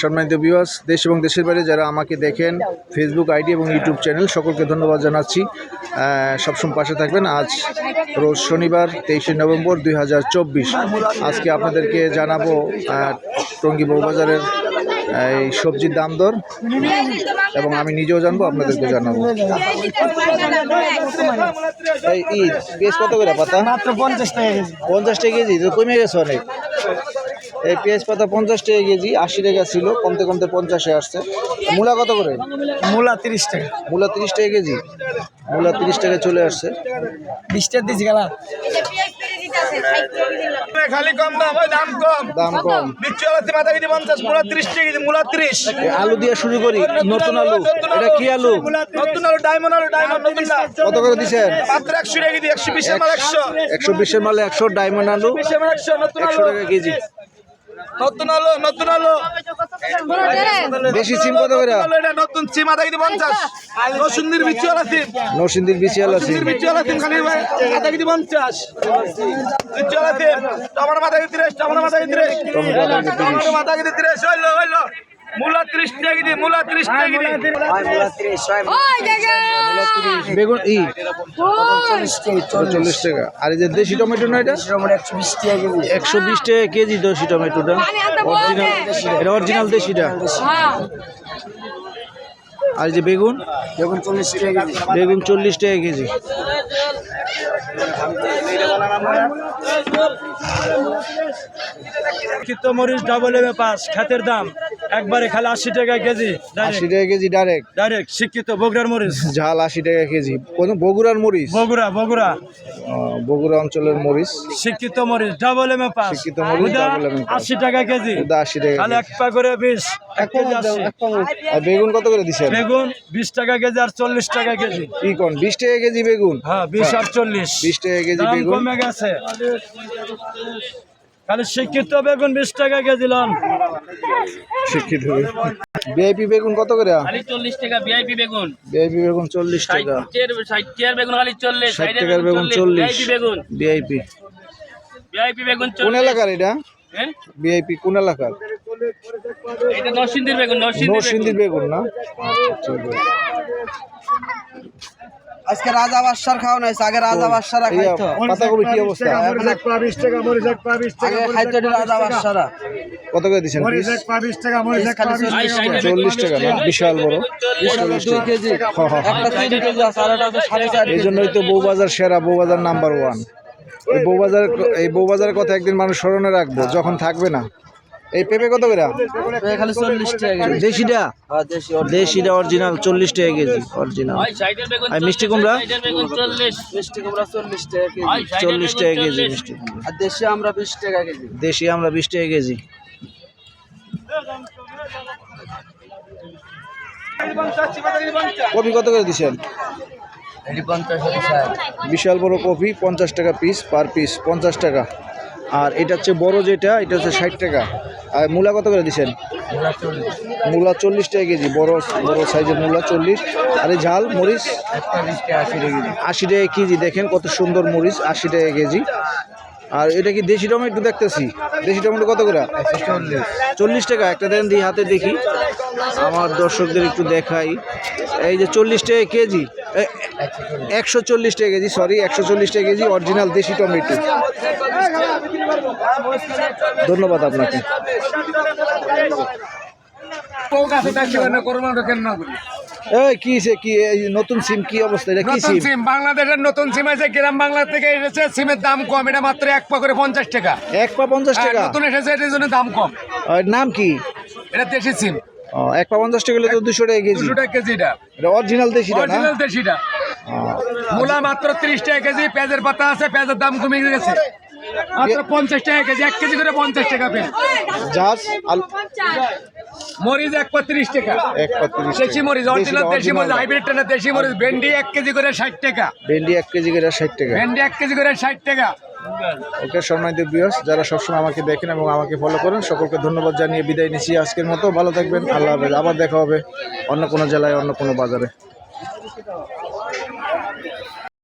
সম্মানিত বিওয়াস দেশ এবং দেশের বাইরে যারা আমাকে দেখেন ফেসবুক আইডি এবং ইউটিউব চ্যানেল সকলকে ধন্যবাদ জানাচ্ছি। সবসময় পাশে থাকবেন। আজ রোজ শনিবার তেইশে নভেম্বর দুই হাজার চব্বিশ। আজকে আপনাদেরকে জানাব টঙ্গী বউবাজারের এই সবজির দাম দর এবং আমি নিজেও জানব আপনাদেরকে জানাব। এই ঈদ পেঁয়াজ কত করে পাতা? মাত্র পঞ্চাশ টাকা কেজি। পঞ্চাশ টাকা কেজি তো কমে গেছে অনেক। এই পেঁয়াজ পাতা পঞ্চাশ টাকা কেজি আশি টাকা ছিল কমতে কমতে পঞ্চাশে আসছে। মূলা কত করে? মূলা তিরিশ টাকা। মূলা তিরিশ টাকা কেজি। মূলা তিরিশ টাকা চলে আসছে। বিশ টাকা দিয়েছি গেলা। খালি কম দাম ওই দাম কম। দাম কম। বিচ্ছু আলাতে মাথা কেজি পঞ্চাশ মুলা ত্রিশ টাকা কেজি মুলা ত্রিশ। আলু দিয়ে শুরু করি নতুন আলু। এটা কি আলু? নতুন আলু ডায়মন্ড আলু ডায়মন্ড নতুন কত করে দিচ্ছেন মাত্র একশো টাকা কেজি একশো একশো। একশো বিশের মালে একশো ডায়মন্ড আলু একশো টাকা কেজি। নতুন আলু নতুন আলু। দেশি সিম কত করে? নতুন সিম আদা কেজি পঞ্চাশ। রসুন্দির বিচ্ছু আলা সিম আছে রসুন্দির বিচ্ছু আলা সিম খালি ভাই আদা কেজি পঞ্চাশ। বিচ্ছু আলা সিম টমাটো মাথা কেজি তিরিশ টমাটো মাথা কেজি তিরিশ। টমেটো মাথা কেজি তিরিশ। হইল মাথা মূলা টাকা মূলা বেগুন ই। চল্লিশ টাকা আর এই যে দেশি টমেটো না এটা? টাকা কেজি। একশো বিশ টাকা কেজি দেশি টমেটোটা। অরিজিনাল এটা অরিজিনাল দেশিটা। আর যে বেগুন? দেখুন চল্লিশ টাকা কেজি। বেগুন চল্লিশ টাকা কেজি। মরিচ ডাবল এম পাস খাতের দাম। একবারে খালি আশি টাকা কেজি আশি টাকা কেজি ডাইরেক্ট ডাইরেক্ট শিক্ষিত বগুড়ার মরিচ। ঝাল আশি টাকা কেজি। কোন বগুড়ার মরিচ? বগুড়া বগুড়া। বগুড়া অঞ্চলের মরিচ। শিক্ষিত মরিচ ডাবল এম পাস শিক্ষিত মরিচ, M pass। আশি টাকা কেজি। আশি টাকা খালি এক পা করে বিশ এক কেজি আর বেগুন কত করে দিচ্ছেন বেগুন বিশ টাকা কেজি আর চল্লিশ টাকা কেজি। কি কোন? বিশ টাকা কেজি বেগুন? হ্যাঁ বিশ আর চল্লিশ। বিশ টাকা কেজি বেগুন। কমে গেছে। খালি শিক্ষিত বেগুন বিশ টাকা কেজি লন। শিক্ষিত ভিআইপি বেগুন কত করে? খালি চল্লিশ টাকা ভিআইপি বেগুন। ভিআইপি বেগুন চল্লিশ টাকা। ষাটের ষাটের বেগুন খালি চল্লিশ ষাট টাকার বেগুন চল্লিশ। ভিআইপি বেগুন। ভিআইপি। ভিআইপি বেগুন কোন এলাকার এটা? হ্যাঁ? ভিআইপি কোন এলাকার? এটা নরসিংদীর বেগুন নরসিংদীর বেগুন। নরসিংদীর বেগুন না? আজকে রাজা বাদশার খাওয়া নাই আগে রাজা বাদশারা খাইতো। পাতাকপি কি অবস্থা? আগে খাইতো রাজা বাদশারা। কত করে দিচ্ছেন চল্লিশ টাকা না? বিশাল বড়। এই জন্যই তো বউবাজার সেরা বউবাজার নাম্বার ওয়ান। এই বউবাজার এই বউবাজারের কথা একদিন মানুষ স্মরণে রাখব যখন থাকবে না। এই পেঁপে কত করে? খালি চল্লিশ টাকা দেশিটা? হ্যাঁ, দেশি দেশিটা অরিজিনাল চল্লিশ টাকা কেজি অরিজিনাল আই ষাটের বেগুন আর মিষ্টি কুমড়া? চল্লিশ। মিষ্টি কুমড়া চল্লিশ টাকা কেজি চল্লিশ টাকা কেজি মিষ্টি আর দেশি আমরা বিশ টাকা কেজি। দেশি আমরা বিশ টাকা কেজি। কপি কত করে দিচ্ছেন? বিশাল বড় কপি পঞ্চাশ টাকা পিস পার পিস পঞ্চাশ টাকা। আর এটা হচ্ছে বড় যেটা এটা হচ্ছে ষাট টাকা। আর মূলা কত করে দিচ্ছেন? মূলা চল্লিশ। টাকা কেজি বড় বড় সাইজের মূলা চল্লিশ। আর এই ঝাল মরিচ? আশি টাকা কেজি দেখেন কত সুন্দর মরিচ আশি টাকা কেজি। আর এটা কি দেশি টমেটো দেখতেছি। দেশি টমেটো কত করে? চল্লিশ টাকা, একটা দেন দিই হাতে দেখি। আমার দর্শকদের একটু দেখাই। এই যে চল্লিশ টাকা কেজি একশো চল্লিশ টাকা কেজি সরি একশো চল্লিশ টাকা কেজি অরিজিনাল দেশি টমেটো। ধন্যবাদ আপনাকে। এই কি সে কি এই নতুন সিম কি অবস্থা? এটা কি নতুন সিম সিম বাংলাদেশের নতুন সিম আছে গ্রাম বাংলা থেকে এসেছে সিমের দাম কম এটা মাত্র এক পা করে পঞ্চাশ টাকা। এক পা পঞ্চাশ হ্যাঁ, টাকা? নতুন এসেছে এটার জন্য দাম কম। আর নাম কি? এটা দেশি সিম ও, এক পা পঞ্চাশ টাকা হলে তো দুশো টাকা কেজি। দুশো টাকা কেজিটা এটা। অরিজিনাল দেশিটা না? অরিজিনাল দেশিটা। মূলা মাত্র তিরিশ টাকা কেজি পেঁয়াজের পাতা আছে পেঁয়াজের দাম কমে গেছে। মাত্র পঞ্চাশ টাকা কেজি এক কেজি করে পঞ্চাশ টাকা পেঁয়াজ। জাহাজ মরিচ এক পা তিরিশ টাকা। দেশি মরিচ অরিজিনাল দেশি মরিচ হাইব্রিডটা না দেশি মরিচ ভেন্ডি এক কেজি করে ষাট টাকা। ভেন্ডি এক কেজি করে ষাট টাকা। ভেন্ডি এক কেজি করে ষাট টাকা। ওকে সম্মানিত বিয়স যারা সবসময় আমাকে দেখেন এবং আমাকে ফলো করেন সকলকে ধন্যবাদ জানিয়ে বিদায় নিচ্ছি আজকের মতো। ভালো থাকবেন আল্লাহ হাফেজ। আবার দেখা হবে অন্য কোনো জেলায় অন্য কোনো বাজারে।